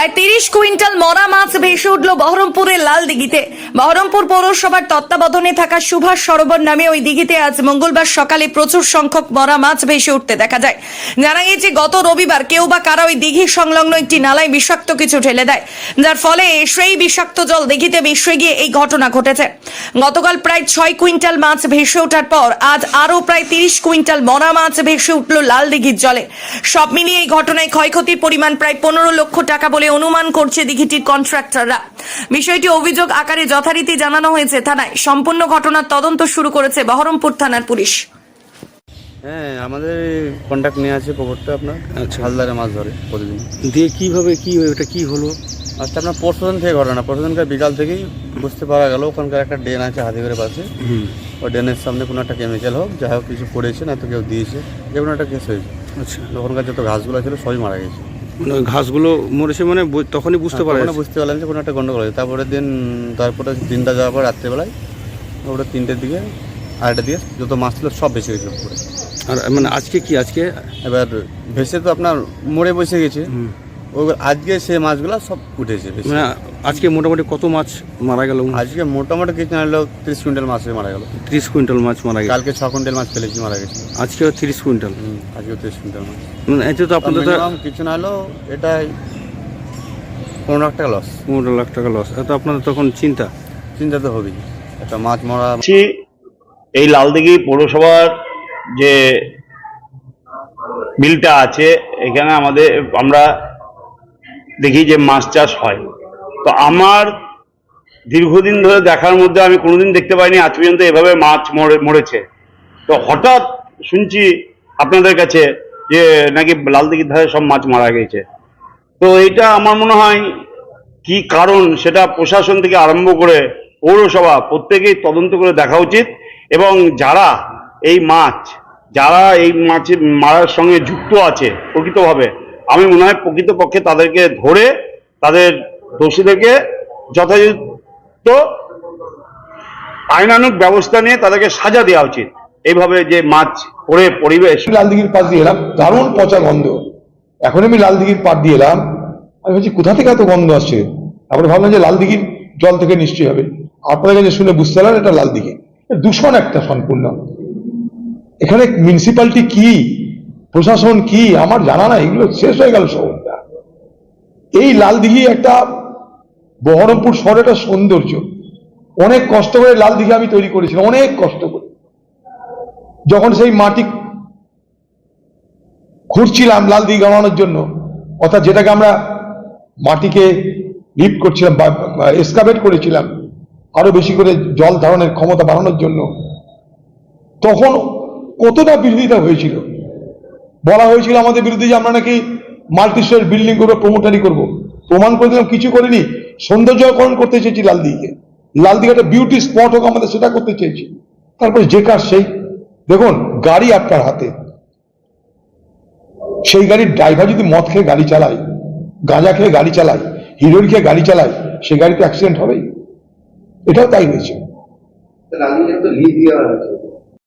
প্রায় তিরিশ কুইন্টাল মরা মাছ ভেসে উঠল বহরমপুরের লাল দিঘিতে। বহরমপুর পৌরসভার তত্ত্বাবধানে থাকা সুভাষ সরোবর নামে ওই দিঘিতে আজ মঙ্গলবার সকালে প্রচুর সংখ্যক মরা মাছ ভেসে উঠতে দেখা যায়। জানা গিয়েছে, গত রবিবার কেউ বা কারা ওই দিঘি সংলগ্ন একটি নালায় বিষাক্ত কিছু ঢেলে দেয়। যার ফলে সেই বিষাক্ত জল দিঘিতে মিশে গিয়ে এই ঘটনা ঘটেছে। গতকাল প্রায় ছয় কুইন্টাল মাছ ভেসে ওঠার পর আজ আরও প্রায় তিরিশ কুইন্টাল মরা মাছ ভেসে উঠল লাল দিঘির জলে। সব মিলিয়ে এই ঘটনায় ক্ষয়ক্ষতির পরিমাণ প্রায় পনেরো লক্ষ টাকা বলে অনুমান করছে দিঘিটির কন্ট্রাক্টররা। বিষয়টি অভিযোগ আকারে যথারীতি জানানো হয়েছে থানায়। সম্পূর্ণ ঘটনার তদন্ত শুরু করেছে বহরমপুর থানার পুলিশ। হ্যাঁ আমাদের কন্ট্যাক্ট নিয়ে আছে পুকুরটা আপনার। আচ্ছা। হালদারে মাছ ধরে প্রতিদিন। দিয়ে কীভাবে কি ওটা কী হলো? আচ্ছা আপনার পরশুদিন থেকে ঘটনা। পরশুদিনকার বিকাল থেকেই বুঝতে পারা গেল ওখানকার একটা ড্রেন আছে হাতিগড়ের পাশে। ওই ড্রেনের সামনে কোনো একটা কেমিক্যাল হোক যাই হোক কিছু পড়েছে না তো কেউ দিয়েছে যে কোনো একটা কেস হয়েছে। আচ্ছা। ওখানকার যত ঘাসগুলো ছিল সবই মারা গেছে। মানে ঘাসগুলো মরেছে মানে তখনই বুঝতে পারা তখন যাচ্ছে বুঝতে পারলাম যে কোনো একটা গন্ডগোল হয়েছে। তারপরে দিন তারপরে তিনটা যাওয়ার পর রাত্রেবেলায় ওটা তিনটের দিকে আড়াইটা দিয়ে যত মাছ ছিল সব বেঁচে গেছে পুরো আর মানে আজকে কি? আজকে এবার ভেসে তো আপনার মরে বসে গেছে। ওই আজকে সে মাছগুলো সব উঠেছে। মানে আজকে মোটামুটি কত মাছ মারা গেল? আজকে মোটামুটি কিছু না হলেও তিরিশ কুইন্টাল মাছ মারা গেল। ত্রিশ কুইন্টাল মাছ মারা গেল কালকে ছ কুইন্টাল মাছ ফেলেছি মারা গেছে। আজকেও তিরিশ কুইন্টাল? হুম, আজকে তিরিশ কুইন্টাল মাছ। মানে এতে তো আপনাদের তো মিনিমাম কিছু না হলেও এটাই পনেরো লাখ টাকা লস পনেরো লাখ টাকা লস এত আপনাদের তখন চিন্তা? চিন্তা তো হবেই। একটা মাছ মরা এই লালদিঘি পৌরসভার যে বিলটা আছে এখানে আমাদের আমরা দেখি যে মাছ চাষ হয়। তো আমার দীর্ঘদিন ধরে দেখার মধ্যে আমি কোনোদিন দেখতে পাইনি, আজ পর্যন্ত এভাবে মাছ মরে, মরেছে। তো হঠাৎ শুনছি আপনাদের কাছে যে নাকি লালদিঘির ধারে সব মাছ মারা গেছে। তো এটা আমার মনে হয় কি কারণ, সেটা প্রশাসন থেকে আরম্ভ করে পৌরসভা প্রত্যেকেই তদন্ত করে দেখা উচিত এবং যারা এই মাছ, যারা এই মাছের মারার সঙ্গে যুক্ত আছে প্রকৃতভাবে আমি মনে হয় প্রকৃতপক্ষে তাদেরকে ধরে তাদের দোষীদেরকে যথাযথ আইনানুক ব্যবস্থা নিয়ে তাদেরকে সাজা দেওয়া উচিত। এইভাবে যে মাছ পড়ে পরিবেশ লাল দিঘির পাশ দিয়ে এলাম। দারুণ পচা গন্ধ। এখন আমি লাল দিঘির পাড় দিয়ে এলাম। আমি বলছি কোথা থেকে এত গন্ধ আসছে? তারপরে ভাবলাম যে লাল দিঘির জল থেকে নিশ্চয়ই হবে। আপনাদের কাছে শুনে বুঝতে পারলাম এটা লাল দিঘি দূষণ একটা সম্পূর্ণ। এখানে মিউনিসিপালিটি কি? প্রশাসন কি? আমার জানা না এগুলো শেষ হয়ে গেল শহরটা এই লালদিঘি একটা বহরমপুর শহরের একটা সৌন্দর্য। অনেক কষ্ট করে লালদিঘি আমি তৈরি করেছিলাম। অনেক কষ্ট করে। যখন সেই মাটি খুঁড়ছিলাম লাল দিঘি বানানোর জন্য, অর্থাৎ যেটাকে আমরা মাটিকে লিফট করছিলাম বা এসকাভেট করেছিলাম, আরও বেশি করে জল ধারণের ক্ষমতা বাড়ানোর জন্য, তখন কতটা বিরোধিতা হয়েছিল? বলা হয়েছিল আমাদের বিরুদ্ধে যে আমরা নাকি মাল্টি স্টোর বিল্ডিং করব প্রমোটারি করব। প্রমাণ করে দিলাম, কিছু করিনি। সৌন্দর্যকরণ করতে চেয়েছি লাল দিঘিকে লাল দিঘি একটা বিউটি স্পট হোক আমাদের, সেটা করতে চেয়েছি। তারপরে যে কাজ সেই। দেখুন, গাড়ি আপনার হাতে। সেই গাড়ির ড্রাইভার যদি মদ খেয়ে গাড়ি চালায়, গাঁজা খেয়ে গাড়ি চালায়, হিরোইন খেয়ে গাড়ি চালায়, সেই গাড়িতে অ্যাক্সিডেন্ট হবেই? এটাও তাই হয়েছে।